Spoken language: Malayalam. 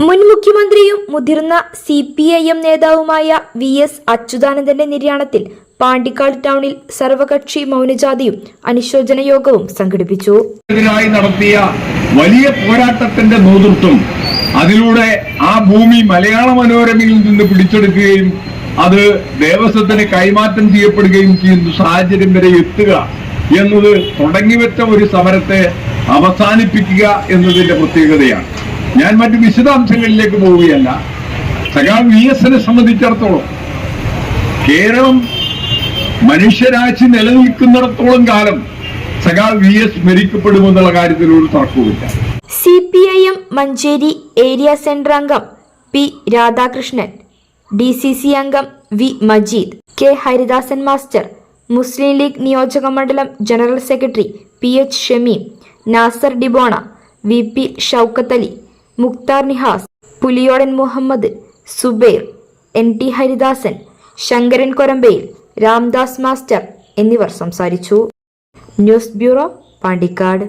മുൻ മുഖ്യമന്ത്രിയും മുതിർന്ന സി പി ഐ എം നേതാവുമായ വി എസ് അച്യുതാനന്ദന്റെ നിര്യാണത്തിൽ പാണ്ടിക്കാട് ടൗണിൽ സർവകക്ഷി മൗനജാതിയും അനുശോചന യോഗവും സംഘടിപ്പിച്ചു. ഇതിനായി നടത്തിയ വലിയ പോരാട്ടത്തിന്റെ നേതൃത്വം അതിലൂടെ ആ ഭൂമി മലയാള മനോരമയിൽ നിന്ന് പിടിച്ചെടുക്കുകയും അത് ദേവസ്വത്തിന് കൈമാറ്റം ചെയ്യപ്പെടുകയും ചെയ്യുന്ന സാഹചര്യം വരെ എത്തുക എന്നത് തുടങ്ങിവെച്ച ഒരു സമരത്തെ അവസാനിപ്പിക്കുക എന്നതിന്റെ പ്രത്യേകതയാണ്. ഞാൻ മറ്റു വിശദാംശങ്ങളിലേക്ക് പോവുകയല്ല. സഖാവ് വി എസിനെ സംബന്ധിച്ചിടത്തോളം കേരളം മനുഷ്യരാശി നിലനിൽക്കുന്നിടത്തോളം കാലം സകാ വി എസ് സ്മരിക്കപ്പെടുമെന്നുള്ള കാര്യത്തിൽ ഒരു തർക്കവുമില്ല. C P I M Manjeri area centre അംഗം P Radhakrishnan D C C അംഗം V Majeed K Haridasan master Muslim League നിയോജക മണ്ഡലം general secretary P H Shameem Nasar ഡിബോണ V P Shoukath Ali Mukhtar Nihas Puliyodan Muhammad Zubair N T Haridasan Shankaran Korambayil Ramdas master എന്നിവർ സംസാരിച്ചു. News bureau Pandikkad.